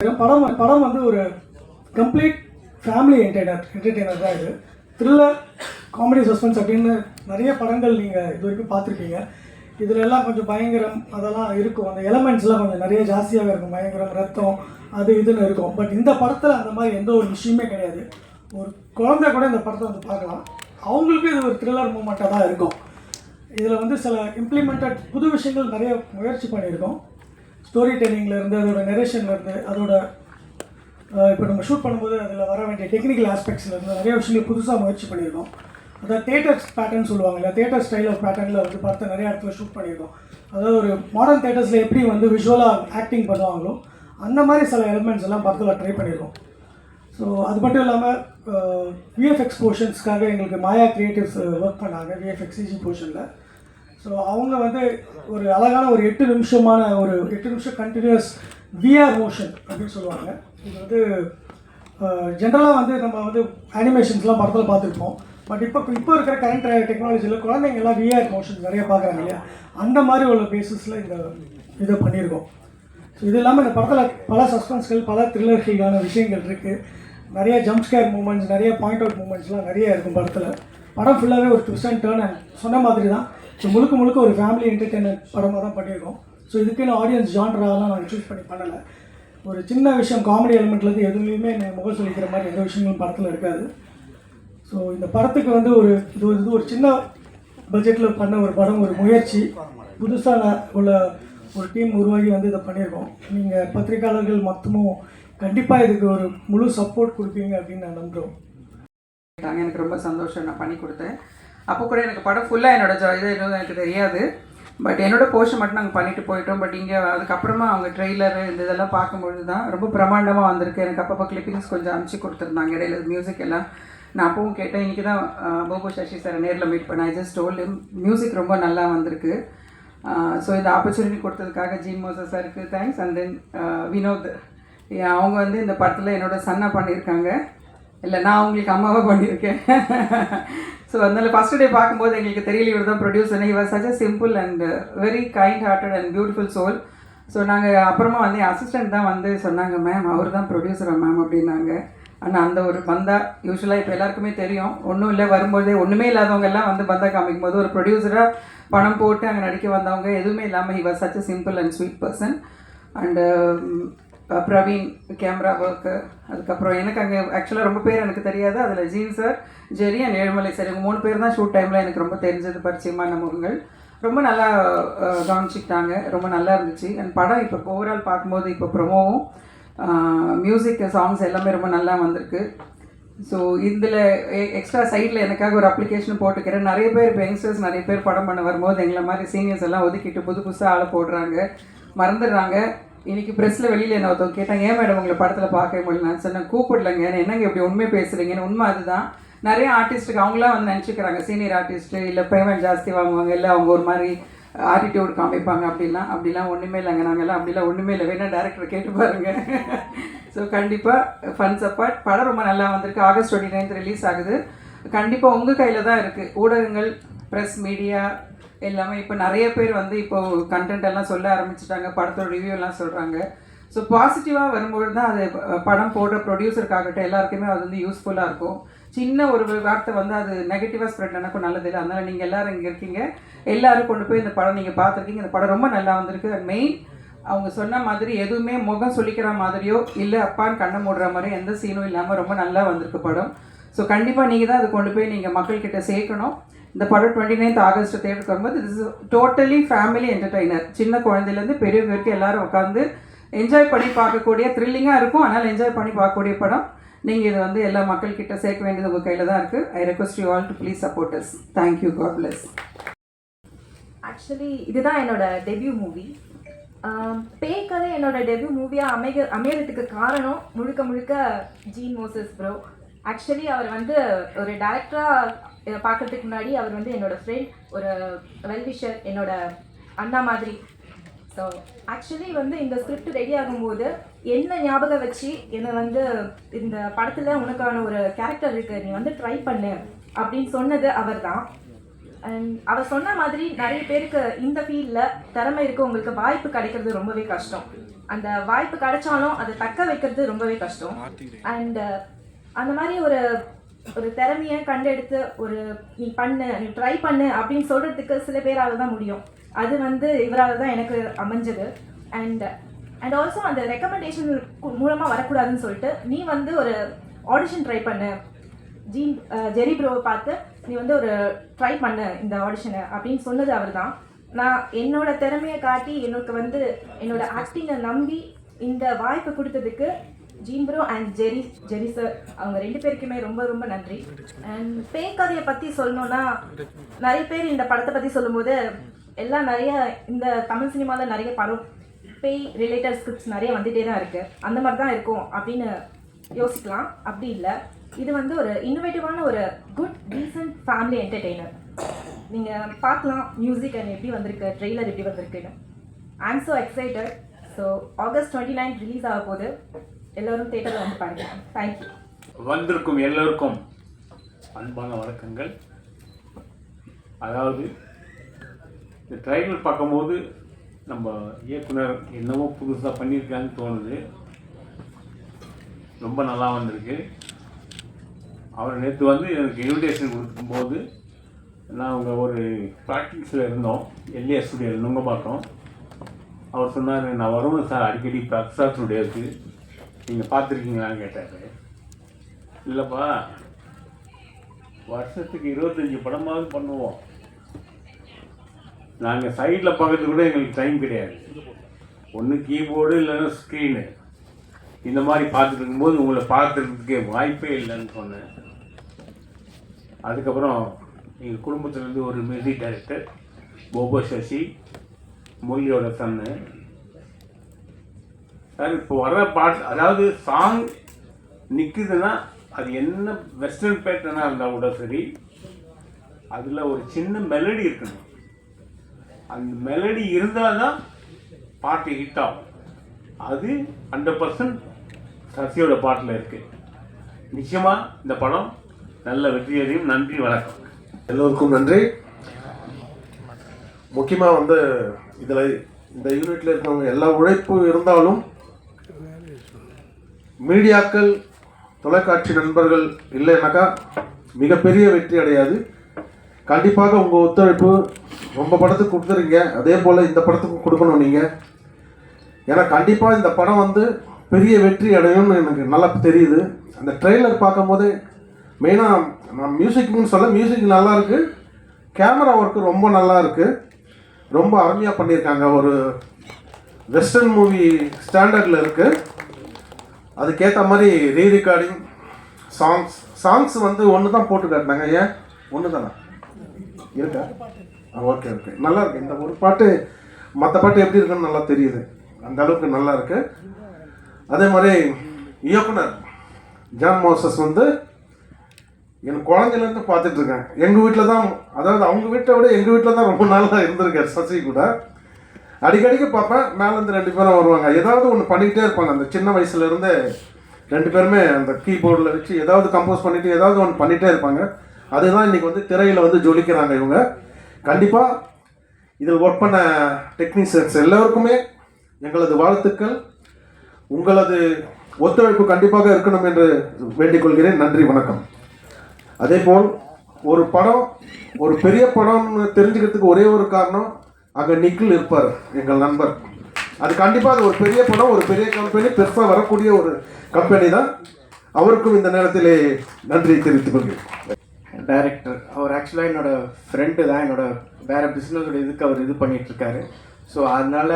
படம் படம் வந்து ஒரு கம்ப்ளீட் ஃபேமிலி என்டர்டைனர் என்டர்டெய்னர் தான் இது. த்ரில்லர் காமெடி சஸ்பென்ஸ் அப்படின்னு நிறைய படங்கள் நீங்கள் இது வரைக்கும் பார்த்துருக்கீங்க. இதில் எல்லாம் கொஞ்சம் பயங்கரம் அதெல்லாம் இருக்கும். அந்த எலமெண்ட்ஸ்லாம் கொஞ்சம் நிறைய ஜாஸ்தியாக இருக்கும். பயங்கரம் ரத்தம் அது இதுன்னு இருக்கும். பட் இந்த படத்தில் அந்த மாதிரி எந்த ஒரு விஷயமே கிடையாது. ஒரு குழந்தை கூட இந்த படத்தை வந்து பார்க்கலாம். அவங்களுக்கும் இது ஒரு த்ரில்லர் மூமெண்ட்டாக தான் இருக்கும். இதில் வந்து சில இம்ப்ளிமெண்டட் புது விஷயங்கள் நிறைய முயற்சி பண்ணியிருக்கோம். ஸ்டோரி டெல்லிங்லேருந்து அதோட நெரேஷன்லேருந்து அதோட இப்போ நம்ம ஷூட் பண்ணும்போது அதில் வர வேண்டிய டெக்னிக்கல் ஆஸ்பெக்ட்ஸ்லேருந்து நிறைய விஷயங்கள் புதுசாக முயற்சி பண்ணியிருக்கோம். அதாவது தேட்டர் பேட்டர்ன் சொல்லுவாங்க இல்லையா தேட்டர் ஸ்டைல் ஆஃப் பேட்டர்னில் வந்து பார்த்து நிறைய இடத்துல ஷூட் பண்ணியிருக்கோம். அதாவது ஒரு மாடர்ன் தேட்டர்ஸில் எப்படி வந்து விஷுவலாக ஆக்டிங் பண்ணுவாங்களோ அந்த மாதிரி சில எலிமெண்ட்ஸ் எல்லாம் படத்தில் ட்ரை பண்ணியிருக்கோம். ஸோ அது மட்டும் இல்லாமல் விஎஃப்எக்ஸ் போர்ஷன்ஸ்க்காக எங்களுக்கு மாயா கிரியேட்டிவ்ஸ் ஒர்க் பண்ணாங்க விஎஃப்எக்ஸ் சிஜி போர்ஷனில் ஸோ அவங்க வந்து ஒரு அழகான ஒரு எட்டு நிமிஷமான ஒரு எட்டு நிமிஷம் கண்டினியூஸ் விஆர் மோஷன் அப்படின்னு சொல்லுவாங்க. இது வந்து ஜென்ரலாக வந்து நம்ம வந்து அனிமேஷன்ஸ்லாம் படத்தில் பார்த்துருப்போம். பட் இப்போ இப்போ இருக்கிற கரண்ட் டெக்னாலஜியில் குழந்தைங்க எல்லாம் விஆர் மோஷன் நிறைய பார்க்குறாங்க இல்லையா? அந்த மாதிரி உள்ள பேசிஸில் இந்த இதை பண்ணியிருக்கோம். ஸோ இது இல்லாமல் இந்த படத்தில் பல சஸ்பென்ஸ்கள் பல த்ரில்லர்களான விஷயங்கள் இருக்குது நிறைய ஜம்ப் ஸ்கேர் மூமெண்ட்ஸ் நிறைய பாயிண்ட் அவுட் மூமெண்ட்ஸ்லாம் நிறைய இருக்கும் படத்தில். படம் ஃபுல்லாகவே ஒரு ட்விஸ்ட் அண்ட் டேர்ன் சொன்ன மாதிரி தான். ஸோ முழுக்க முழுக்க ஒரு ஃபேமிலி என்டர்டெயின்மெண்ட் படமாக தான் பண்ணியிருக்கோம் ஸோ இதுக்குன்னு ஆடியன்ஸ் ஜான்ராலாம் நாங்கள் சூஸ் பண்ணி பண்ணலை. ஒரு சின்ன விஷயம் காமெடி எலிமெண்ட்லேருந்து எதுலேயுமே எனக்கு முகம் சொல்லிக்கிற மாதிரி எந்த விஷயங்களும் படத்தில் இருக்காது. ஸோ இந்த படத்துக்கு வந்து ஒரு இது ஒரு இது ஒரு சின்ன பட்ஜெட்டில் பண்ண ஒரு படம் ஒரு முயற்சி. புதுசாக உள்ள ஒரு டீம் உருவாகி வந்து இதை பண்ணியிருக்கோம். நீங்கள் பத்திரிக்கையாளர்கள் மொத்தமும் கண்டிப்பாக இதுக்கு ஒரு முழு சப்போர்ட் கொடுப்பீங்க அப்படின்னு நான் நம்புகிறோம் கேட்டாங்க எனக்கு ரொம்ப சந்தோஷம். நான் பண்ணி கொடுத்தேன். அப்போ கூட எனக்கு படம் ஃபுல்லாக என்னோட ஜா இது எதுவும் எனக்கு தெரியாது. பட் என்னோட போர்ஷன் மட்டும் நாங்கள் பண்ணிட்டு போயிட்டோம். பட் இங்கே அதுக்கப்புறமா அவங்க ட்ரெய்லர் இந்த இதெல்லாம் பார்க்கும்பொழுது தான் ரொம்ப பிரமாண்டமாக வந்திருக்கு. எனக்கு அப்பப்போ கிளிப்பிங்ஸ் கொஞ்சம் அனுப்பிச்சு கொடுத்துருந்தாங்க. இடையில மியூசிக் எல்லாம் நான் அப்பவும் கேட்டேன். இன்றைக்கி தான் போபோ சசி சார் நேரில் மீட் பண்ணேன். ஐ ஜஸ்ட் டோல் மியூசிக் ரொம்ப நல்லா வந்திருக்கு. ஸோ இந்த ஆப்பர்ச்சுனிட்டி கொடுத்ததுக்காக ஜீன் மோசா சாருக்கு தேங்க்ஸ் அண்ட் தென் வினோத் அவங்க வந்து இந்த படத்தில் என்னோட சன்னா பண்ணியிருக்காங்க. இல்லை நான் அவங்களுக்கு அம்மாவாக பண்ணியிருக்கேன். ஸோ அதனால் ஃபஸ்ட் டே பார்க்கும்போது எங்களுக்கு தெரியல இவர் தான் ப்ரொடியூசர் இவர் was such simple and very kind hearted and beautiful soul so நாங்கள் அப்புறமா வந்து அசிஸ்டன்ட் தான் வந்து சொன்னாங்க மேம் அவர் தான் ப்ரொடியூசரா மேம் அப்படின்னாங்க. ஆனால் அந்த ஒரு பந்தா யூஸ்வலாக இப்போ எல்லாருக்குமே தெரியும். ஒன்றும் இல்லை வரும்போதே ஒன்றுமே இல்லாதவங்க எல்லாம் வந்து பந்தா காமிக்கும் போது ஒரு ப்ரொடியூசராக பணம் போட்டு அங்கே நடிக்க வந்தவங்க எதுவுமே இல்லாமல் இவர் was such simple and sweet person and Praveen camera work அதுக்கப்புறம் எனக்கு அங்கே ஆக்சுவலாக ரொம்ப பேர் எனக்கு தெரியாது. அதில் Jean sir Jerry and Ezhumalai sir இவங்க மூணு பேர் தான் ஷூட் டைமில் எனக்கு ரொம்ப தெரிஞ்சது பரிச்சயமான முகங்கள் ரொம்ப நல்லா கவனிச்சிக்கிட்டாங்க. ரொம்ப நல்லா இருந்துச்சு. அண்ட் படம் இப்போ ஓவரால் பார்க்கும்போது இப்போ ப்ரொமோவும் மியூசிக் சாங்ஸ் எல்லாமே ரொம்ப நல்லா வந்திருக்கு. ஸோ இதில் எக்ஸ்ட்ரா சைடில் எனக்காக ஒரு அப்ளிகேஷன் போட்டுக்கிறேன். நிறைய பேர் இப்போ யங்ஸ்டர்ஸ் நிறைய பேர் படம் பண்ண வரும்போது எங்களை மாதிரி சீனியர்ஸ் எல்லாம் ஒதுக்கிட்டு புது புதுசாக ஆளை போடுறாங்க. மறந்துடுறாங்க. இன்னைக்கு ப்ரெஸ்ஸில் வெளியில் என்ன ஒருத்தவங்க கேட்டாங்க ஏன் மேடம் உங்களை படத்தில் பார்க்க முடியல? நான் சொன்னேன் கூப்பிடலங்க. என்னங்க இப்படி உண்மை பேசுகிறீங்கன்னு உண்மை அதுதான். நிறைய ஆர்டிஸ்ட்டுக்கு அவங்களாம் வந்து நினச்சிக்கிறாங்க. சீனியர் ஆர்டிஸ்ட்டு இல்லை பேமெண்ட் ஜாஸ்தி வாங்குவாங்க இல்லை அவங்க ஒரு மாதிரி ஆட்டிடியூட் காமிப்பாங்க அப்படிலாம். அப்படிலாம் ஒன்றுமே இல்லைங்க. நாங்கள்லாம் அப்படிலாம் ஒன்றுமே இல்லை. வேணா டேரக்டர் கேட்டு பாருங்க. ஸோ கண்டிப்பாக ஃபன்ஸ் அப்பார்ட் படம் ரொம்ப நல்லா வந்திருக்கு. ஆகஸ்ட் டுவெண்ட்டி நைன்த் ரிலீஸ் ஆகுது. கண்டிப்பாக உங்கள் கையில் தான் இருக்குது ஊடகங்கள் ப்ரெஸ் மீடியா எல்லாமே இப்போ நிறைய பேர் வந்து இப்போ கண்டென்ட் எல்லாம் சொல்ல ஆரம்பிச்சிட்டாங்க படத்தோட ரிவ்யூ எல்லாம் சொல்கிறாங்க ஸோ பாசிட்டிவாக வரும்பொழுது தான் அது படம் போடுற ப்ரொடியூசருக்காகட்டும் எல்லாருக்குமே அது வந்து யூஸ்ஃபுல்லாக இருக்கும். சின்ன ஒரு வார்த்தை வந்து அது நெகட்டிவாக ஸ்ப்ரெட் எனக்கும் நல்லது இல்லை. அதனால் நீங்கள் எல்லாரும் இங்கே இருக்கீங்க. எல்லோரும் கொண்டு போய் இந்த படம் நீங்கள் பார்த்துருக்கீங்க. இந்த படம் ரொம்ப நல்லா வந்திருக்கு. மெயின் அவங்க சொன்ன மாதிரி எதுவுமே முகம் சொல்லிக்கிற மாதிரியோ இல்லை அப்பான்னு கண்ணை மூடுற மாதிரி எந்த சீனும் இல்லாமல் ரொம்ப நல்லா வந்திருக்கு படம். ஸோ கண்டிப்பாக நீங்கள் தான் அதை கொண்டு போய் நீங்கள் மக்கள்கிட்ட சேர்க்கணும். இந்த படம் டுவெண்ட்டி நைன்த் ஆகஸ்ட் தேட்டருக்கு வரும்போது இஸ் டோட்டலி ஃபேமிலி என்டர்டைனர் சின்ன குழந்தையிலேருந்து பெரியவங்க வரைக்கும் எல்லாரும் உட்காந்து என்ஜாய் பண்ணி பார்க்கக்கூடிய த்ரில்லிங்காக இருக்கும். ஆனால் என்ஜாய் பண்ணி பார்க்கக்கூடிய படம். நீங்கள் இதை வந்து எல்லா மக்கள்கிட்ட சேர்க்க வேண்டியது உங்கள் கையில் தான் இருக்குது I request you all to please support us thank you God bless actually இதுதான் என்னோட டெபியூ மூவி பேய் கதை என்னோட டெபியூ மூவியாக அமைக அமையறதுக்கு காரணம் முழுக்க முழுக்க ஜீன் மோசஸ் ப்ரோ ஆக்சுவலி அவர் வந்து ஒரு டேரக்டராக பார்க்கறதுக்கு முன்னாடி அவர் வந்து என்னோட ஃப்ரெண்ட் ஒரு வெல்விஷர் என்னோட அண்ணா மாதிரி. ஸோ ஆக்சுவலி வந்து இந்த ஸ்கிரிப்ட் ரெடி ஆகும்போது என்ன ஞாபகம் வச்சு என்னை வந்து இந்த படத்தில் உனக்கான ஒரு கேரக்டர் இருக்குது நீ வந்து ட்ரை பண்ணு அப்படின்னு சொன்னது அவர் தான் அண்ட் அவர் சொன்ன மாதிரி நிறைய பேருக்கு இந்த ஃபீல்டில் திறமை இருக்கவங்களுக்கு வாய்ப்பு கிடைக்கிறது ரொம்பவே கஷ்டம். அந்த வாய்ப்பு கிடைச்சாலும் அதை தக்க வைக்கிறது ரொம்பவே கஷ்டம். அண்ட் அந்த மாதிரி ஒரு ஒரு திறமையை கண்டெடுத்து ஒரு நீ பண்ணு நீ ட்ரை பண்ணு அப்படின்னு சொல்கிறதுக்கு சில பேரால் தான் முடியும். அது வந்து இவரால் தான் எனக்கு அமைஞ்சது. அண்ட் அண்ட் ஆல்சோ அந்த ரெக்கமெண்டேஷன் மூலமாக வரக்கூடாதுன்னு சொல்லிட்டு நீ வந்து ஒரு ஆடிஷன் ட்ரை பண்ணு. ஜீன் ஜெரி ப்ரோவை பார்த்து நீ வந்து ஒரு ட்ரை பண்ணு இந்த ஆடிஷனை அப்படின்னு சொன்னது அவர் தான். நான் என்னோட திறமையை காட்டி எனக்கு வந்து என்னோட ஆக்டிங்கை நம்பி இந்த வாய்ப்பு கொடுத்ததுக்கு Jean bro and Jerry Jerry sir அவங்க ரெண்டு பேருக்குமே ரொம்ப ரொம்ப நன்றி. அண்ட் பேய் கதையை பற்றி சொல்லணும்னா நிறைய பேர் இந்த படத்தை பற்றி சொல்லும்போது எல்லாம் நிறைய இந்த தமிழ் சினிமாவில் நிறைய படம் பேய் ரிலேட்டட் ஸ்கிரிப்ட்ஸ் நிறைய வந்துட்டே தான் இருக்குது அந்த மாதிரி தான் இருக்கும் அப்படின்னு யோசிக்கலாம். அப்படி இல்லை. இது வந்து ஒரு இன்னோவேட்டிவான ஒரு குட் டீசன்ட் ஃபேமிலி என்டர்டெய்னர் நீங்கள் பார்க்கலாம் மியூசிக் அண்ட் எப்படி வந்திருக்கு ட்ரெய்லர் எப்படி வந்திருக்குன்னு. I am so excited so August twenty nine release ஆக போகுது எல்லோரும் தேட்டரில் வந்து பாருங்க. தேங்க்யூ வந்திருக்கும் எல்லோருக்கும் அன்பான வணக்கங்கள். அதாவது இந்த ட்ரைலர் பார்க்கும்போது நம்ம இயக்குனர் என்னவோ புதுசாக பண்ணியிருக்கான்னு தோணுது. ரொம்ப நல்லா வந்திருக்கு. அவர் நேற்று வந்து எனக்கு இன்விடேஷன் கொடுக்கும்போது நான் அவங்க ஒரு ப்ராக்டிஸில் இருந்தோம். எல்ஏ ஸ்டுடியோ நுங்கம்பாக்கம். அவர் சொன்னார் நான் வருவேன் சார். அடிக்கடி பிரக்ஸா ஸ்டுடியோக்கு நீங்கள் பார்த்துருக்கீங்களான்னு கேட்டார். இல்லைப்பா வருஷத்துக்கு இருபத்தஞ்சி படமாவது பண்ணுவோம். நாங்கள் சைடில் பார்க்கறது கூட எங்களுக்கு டைம் கிடையாது. ஒன்று கீபோர்டு இல்லைன்னா ஸ்க்ரீனு இந்த மாதிரி பார்த்துட்டு இருக்கும்போது உங்களை பார்த்துறதுக்கே வாய்ப்பே இல்லைன்னு சொன்னேன். அதுக்கப்புறம் எங்கள் குடும்பத்துலேருந்து ஒரு மியூசிக் டைரக்டர் போபோ சசி மொழியோட சன்னு சார் இப்போ வர்ற பாட்டு அதாவது சாங் நிற்குதுன்னா அது என்ன வெஸ்டர்ன் பேட்டர்னாக இருந்தால் கூட சரி அதில் ஒரு சின்ன மெலடி இருக்கணும். அந்த மெலடி இருந்தால் தான் பாட்டு ஹிட் ஆகும். அது ஹண்ட்ரட் பர்சன்ட் சசியோட பாட்டில் இருக்குது நிச்சயமாக இந்த படம் நல்ல வெற்றியதையும் நன்றி வணக்கம். எல்லோருக்கும் நன்றி. முக்கியமாக வந்து இதில் இந்த யூனிட்டில் இருக்கிறவங்க எல்லா உழைப்பு இருந்தாலும் மீடியாக்கள் தொலைக்காட்சி நண்பர்கள் இல்லைனாக்கா மிகப்பெரிய வெற்றி அடையாது. கண்டிப்பாக உங்கள் ஒத்துழைப்பு ரொம்ப படத்துக்கு கொடுத்துறீங்க அதே போல் இந்த படத்துக்கும் கொடுக்கணும் நீங்கள் ஏன்னா கண்டிப்பாக இந்த படம் வந்து பெரிய வெற்றி அடையும்னு எனக்கு நல்லா தெரியுது. அந்த ட்ரெய்லர் பார்க்கும்போது மெயினாக நான் மியூசிக்னு சொல்ல மியூசிக் நல்லா இருக்குது கேமரா ஒர்க்கு ரொம்ப நல்லா இருக்குது ரொம்ப அருமையாக பண்ணியிருக்காங்க. ஒரு வெஸ்டர்ன் மூவி ஸ்டாண்டர்டில் இருக்குது அதுக்கேற்ற மாதிரி ரீ ரெக்கார்டிங் சாங்ஸ் சாங்ஸ் வந்து ஒன்று தான் போட்டு காட்டினாங்க ஏன்? ஒன்று தானே இருக்கா ஓகே ஓகே நல்லா இருக்கு. இந்த ஒரு பாட்டு மற்ற பாட்டு எப்படி இருக்குன்னு நல்லா தெரியுது. அந்த அளவுக்கு நல்லா இருக்கு. அதே மாதிரி இயக்குனர் ஜான் மோசஸ் வந்து என் குழந்தையிலேருந்து பார்த்துட்டு இருக்கேன். எங்கள் வீட்டில் தான் அதாவது அவங்க வீட்டை விட எங்கள் வீட்டில் தான் ரொம்ப நாளாக இருந்திருக்கார் சசி கூட. அடிக்கடிக்கு பார்ப்பேன் மேலேருந்து ரெண்டு பேரும் வருவாங்க. ஏதாவது ஒன்று பண்ணிக்கிட்டே இருப்பாங்க. அந்த சின்ன வயசுலேருந்து ரெண்டு பேருமே அந்த கீபோர்டில் வச்சு ஏதாவது கம்போஸ் பண்ணிவிட்டு ஏதாவது ஒன்று பண்ணிகிட்டே இருப்பாங்க. அதுதான் இன்னைக்கு வந்து திரையில் வந்து ஜொலிக்கிறாங்க இவங்க. கண்டிப்பாக இதில் ஒர்க் பண்ண டெக்னீஷியன்ஸ் எல்லோருக்குமே எங்களது வாழ்த்துக்கள். உங்களது ஒத்துழைப்பு கண்டிப்பாக இருக்கணும் என்று வேண்டிக் கொள்கிறேன். நன்றி வணக்கம். அதே போல் ஒரு படம் ஒரு பெரிய படம்னு தெரிஞ்சுக்கிறதுக்கு ஒரே ஒரு காரணம் அங்கே நிக்கில் இருப்பார் எங்கள் நண்பர். அது கண்டிப்பாக அது ஒரு பெரிய படம் ஒரு பெரிய கம்பெனி பெருசாக வரக்கூடிய ஒரு கம்பெனி தான். அவருக்கும் இந்த நேரத்திலே நன்றி தெரிவித்துக் கொள்கிறேன். டைரக்டர் அவர் ஆக்சுவலாக என்னோடய ஃப்ரெண்டு தான் என்னோட வேறு பிஸ்னஸோட இதுக்கு அவர் இது பண்ணிகிட்ருக்காரு ஸோ அதனால்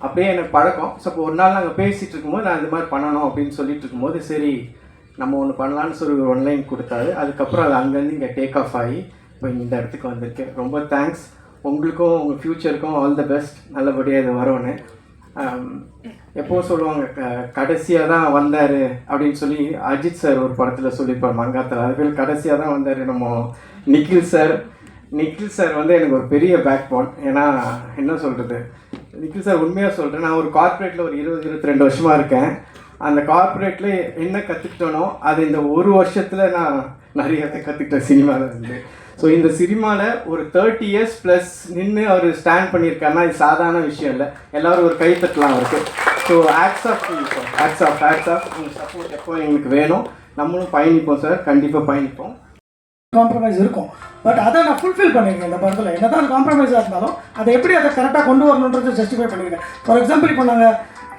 அப்படியே எனக்கு பழக்கம். ஸோ இப்போ ஒரு நாள் நாங்கள் பேசிகிட்டு இருக்கும்போது நான் இந்த மாதிரி பண்ணணும் அப்படின்னு சொல்லிட்டு இருக்கும்போது சரி நம்ம ஒன்று பண்ணலான்னு சொல்லி ஒரு ஒன்லைன் கொடுத்தாரு. அதுக்கப்புறம் அது அங்கேருந்து இங்கே டேக் ஆஃப் ஆகி இப்போ இந்த இடத்துக்கு வந்திருக்கேன் ரொம்ப தேங்க்ஸ் உங்களுக்கும் உங்கள் ஃப்யூச்சருக்கும் ஆல் த பெஸ்ட் நல்லபடியாக இது வரும்னு. எப்போவும் சொல்லுவாங்க க கடைசியாக தான் வந்தார் அப்படின்னு சொல்லி அஜித் சார் ஒரு படத்தில் சொல்லியிருப்பார் மங்காத்தில். அது பேர் கடைசியாக தான் வந்தார் நம்ம நிக்கில் சார் நிக்கில் சார் வந்து எனக்கு ஒரு பெரிய பேக் போன் ஏன்னா என்ன சொல்கிறது நிக்கில் சார் உண்மையாக சொல்கிறேன் நான் ஒரு கார்ப்பரேட்டில் ஒரு இருபது இருபத்தி ரெண்டு வருஷமாக இருக்கேன். அந்த கார்ப்பரேட்டில் என்ன கற்றுக்கிட்டனோ அது இந்த ஒரு வருஷத்தில் நான் நிறைய கற்றுக்கிட்டேன் சினிமாவில் இருந்து. ஸோ இந்த சினிமாவில் ஒரு தேர்ட்டி இயர்ஸ் ப்ளஸ் நின்று அவர் ஸ்டாண்ட் பண்ணியிருக்காருன்னா இது சாதாரண விஷயம் இல்லை. எல்லாரும் ஒரு கை தட்டலாம் அவருக்கு. So hats off hats off hats off உங்கள் சப்போர்ட் எப்போ எங்களுக்கு வேணும் நம்மளும் பயணிப்போம் சார் கண்டிப்பாக பயணிப்போம். காம்ப்ரமைஸ் இருக்கும். பட் அதை நான் ஃபுல்ஃபில் பண்ணியிருக்கேன் இந்த படத்தில். என்ன தான் காம்ப்ரமைஸாக இருந்தாலும் அதை எப்படி அதை கரெக்டாக கொண்டு வரணுன்றது ஜஸ்டிஃபை பண்ணியிருக்கேன் ஃபார் எக்ஸாம்பிள் இப்போ நாங்கள்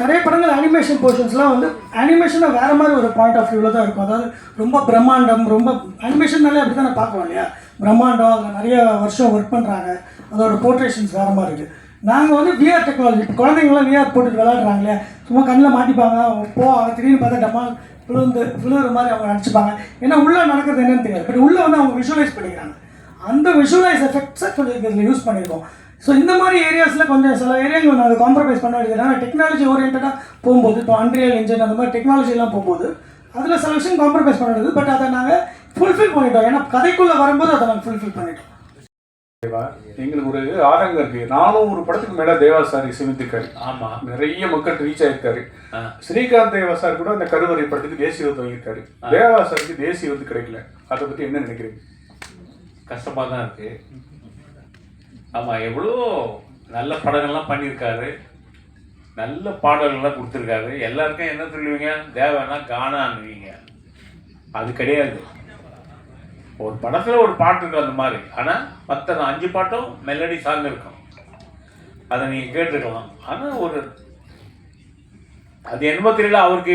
நிறைய படங்கள் அனிமேஷன் போர்ஷன்ஸ்லாம் வந்து அனிமேஷனாக வேறு மாதிரி ஒரு பாயிண்ட் ஆஃப் வியூவில் தான் இருக்கும். அதாவது ரொம்ப பிரம்மாண்டம் ரொம்ப அனிமேஷன்னாலே அப்படி தான் பார்க்குறோம் இல்லையா? பிரம்மாண்டம் அதில் நிறைய வருஷம் ஒர்க் பண்ணுறாங்க அதோட போர்ட்ரேஷன்ஸ் வேறு மாதிரி இருக்குது நாங்கள் வந்து விஆர் டெக்னாலஜி இப்போ குழந்தைங்களாம் விஆர் போட்டு விளாட்றாங்களே சும்மா கண்ணில் மாட்டிப்பாங்க அவங்க போ அவங்க திடீர்னு பார்த்தா டமால் விழுந்து விழுகிற மாதிரி அவங்க நினச்சிப்பாங்க. ஏன்னா உள்ளே நடக்கிறது என்னன்னு தெரியாது. பட் உள்ளே வந்து அவங்க விஷுவலைஸ் பண்ணிக்கிறாங்க. அந்த விஷுவலைஸ் எஃபெக்ட்ஸை கொஞ்சம் இதில் யூஸ் பண்ணியிருக்கோம் ஸோ இந்த மாதிரி ஏரியாஸில் கொஞ்சம் சில ஏரியாங்கள் நாங்கள் காம்ப்ரமைஸ் பண்ண வேண்டியது ஏன்னா டெக்னாலஜி ஓரியன்டாக போகும்போது இப்போ அன்ரியல் இன்ஜின் அந்த மாதிரி டெக்னாலஜிலாம் போகும்போது அதில் சில விஷயம் காம்ப்ரமைஸ் பண்ண வேண்டியது. பட் அதை நாங்கள் ஃபுல்ஃபில் பண்ணிட்டோம். ஏன்னா கதைக்குள்ளே வரும்போது அதை நாங்கள் ஃபுல்ஃபில் பண்ணிட்டோம். எங்களுக்கு ஒரு ஆதங்கம் இருக்கு. நானும் ஒரு படத்துக்கு மேல தேவா சார் இசையமைத்திருக்காரு. ஆமா. நிறைய மக்கள் ரீச் ஆயிருக்காரு. ஸ்ரீகாந்த் தேவா சார் கூட அந்த கருவறை படத்துக்கு தேசிய விருது வாங்கியிருக்காரு. தேவா சாருக்கு தேசிய விருது கிடைக்கல. அதை பத்தி என்ன நினைக்கிறீங்க? கஷ்டமா தான் இருக்கு. ஆமா எவ்வளோ நல்ல படங்கள்லாம் பண்ணியிருக்காரு. நல்ல பாடல்கள்லாம் கொடுத்துருக்காரு. எல்லாருக்கும் என்ன சொல்லுவீங்க? தேவைன்னா காணான்னுவீங்க. அது கிடையாது. ஒரு படத்தில் ஒரு பாட்டு இருக்கும் அந்த மாதிரி. ஆனால் மற்ற அஞ்சு பாட்டும் மெலடி சாங் இருக்கும். அதை நீங்கள் கேட்டுருக்கலாம். ஆனால் ஒரு அது என்னமோ தெரியல அவருக்கு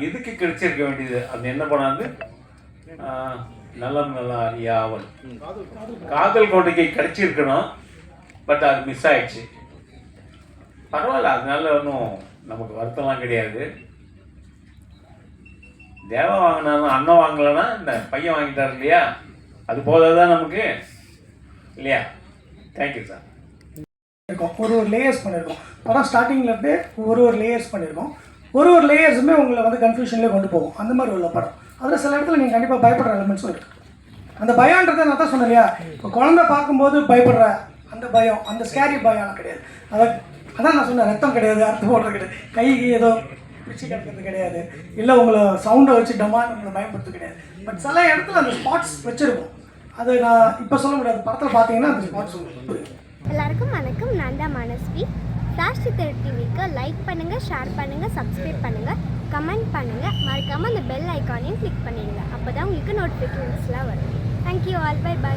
இதுக்கு கிடைச்சிருக்க வேண்டியது? அது என்ன பண்ணாது அஹ், நலம் நல்லா அறியாவல் காதல் கோட்டைக்கு கிடைச்சிருக்கணும் பட் அது மிஸ் ஆயிடுச்சு. பரவாயில்ல அதனால ஒன்றும் நமக்கு வருத்தம்லாம் கிடையாது. தேவன் வாங்கினாலும் அண்ணன் வாங்கலைன்னா இந்த பையன் வாங்கிட்டார் இல்லையா? அது போதாதான் நமக்கு? இல்லையா? தேங்க்யூ சார் இருக்கும். ஒரு ஒரு லேயர்ஸ் பண்ணியிருக்கோம் படம் ஸ்டார்டிங்கில் ஒரு ஒரு லேயர்ஸ் பண்ணியிருக்கோம் ஒரு ஒரு லேயர்ஸுமே உங்களை வந்து கன்ஃபியூஷன்லேயே கொண்டு போகும். அந்த மாதிரி உள்ள படம். அதில் சில இடத்துல நீங்கள் கண்டிப்பாக பயப்படுற எலமெண்ட்ஸும் இருக்குது அந்த பயம்ன்றதை நான் தான் சொன்னேன் இல்லையா இப்போ குழந்தை பார்க்கும்போது பயப்படுற அந்த பயம் அந்த ஸ்கேரி பயம் கிடையாது. அதை அதான் நான் சொன்னேன் ரத்தம் கிடையாது அர்த்தம் போடுறது கிடையாது. கை ஏதோ பிடிச்சி கிடக்கிறது கிடையாது. இல்லை உங்களை சவுண்டை வச்சு டமான்னு உங்களை பயன்படுத்த கிடையாது. பட் சில இடத்துல அந்த ஸ்பாட்ஸ் வச்சுருக்கோம். அது நான் இப்போ சொல்ல முடியாது. படத்தில் பார்த்தீங்கன்னா அந்த ஸ்பாட்ஸ் உங்களுக்கு எல்லாருக்கும் வணக்கம். நான் தான் மனஸ்வி. ஃப்ளாஷ் சித்தர் டிவிக்கு லைக் பண்ணுங்கள் ஷேர் பண்ணுங்கள் சப்ஸ்கிரைப் பண்ணுங்கள் கமெண்ட் பண்ணுங்கள் மறக்காமல் அந்த பெல் ஐக்கானையும் கிளிக் பண்ணிடுங்க. அப்போ தான் உங்களுக்கு நோட்டிஃபிகேஷன்ஸ்லாம் வரும். Thank you all by by